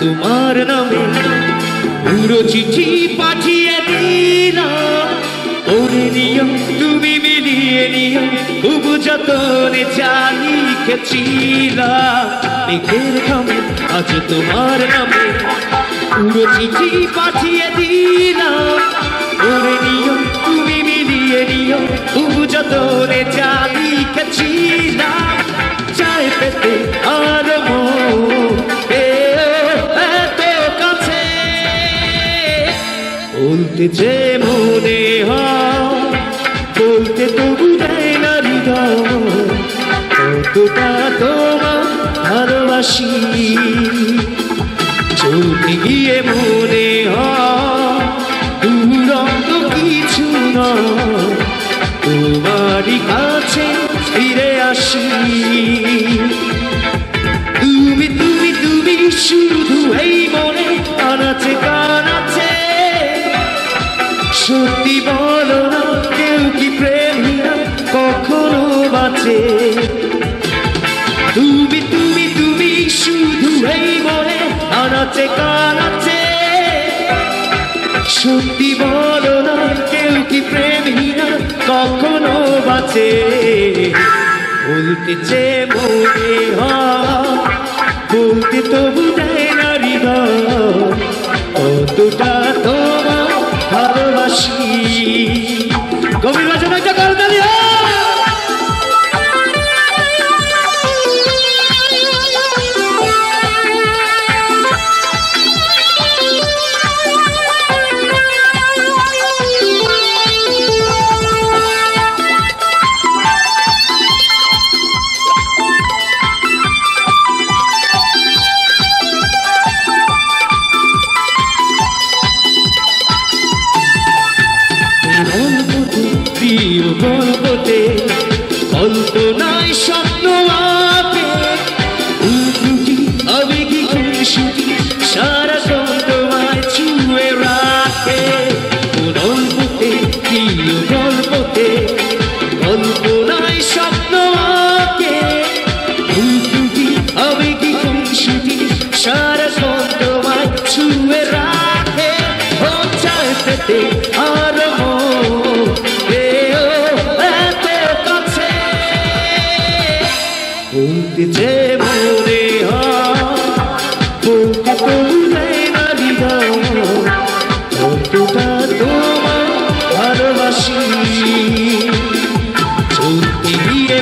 তোমার নামে পুরো চিঠি পাঠিয়ে দিলাম। ওরে নিয়ম, তুমি মিলিয়ে নিয়ম, খুব যতনে জানি লিখেছিলাম মেঘের খামে আজ তোমার নামে পুরো চিঠি পাঠিয়ে দিলাম। ওরে নিয়ম, তুমি মিলিয়ে নিও খুব যতনে জানি যে মনে বলতে তবু দেয় না হৃদয়, কতটা তোমার ভালোবাসি। চলতে গিয়ে মনে দুরন্ত কিছু তোমারই কাছে ফিরে আসি। তুমি তুমি তুমি শুধু এই মনে আনাচে কানাচে সত্যি বলো না, কেউ কি প্রেমিয়া কখনো বাঁচে? তুমি তুমি তুমি শুধু এই মনে আনাচে, কানাচে। সত্যি বলো না, কেউ কি প্রেমিয়া কখনো বাঁচে? বলতে যে মনে বলতে তবু দেয় না হৃদয়। কতটা তোমার कर दिया বলতে তোলে না কতটা তোমার ভালোবাসি। চলতে গিয়ে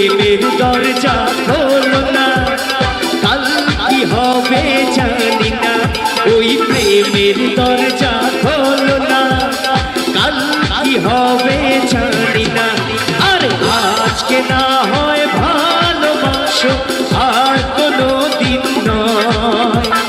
প্রেমের দরজা খোলো না। কাল কি হবে জানি না। ওই প্রেমের দরজা খোলো না। কাল কি হবে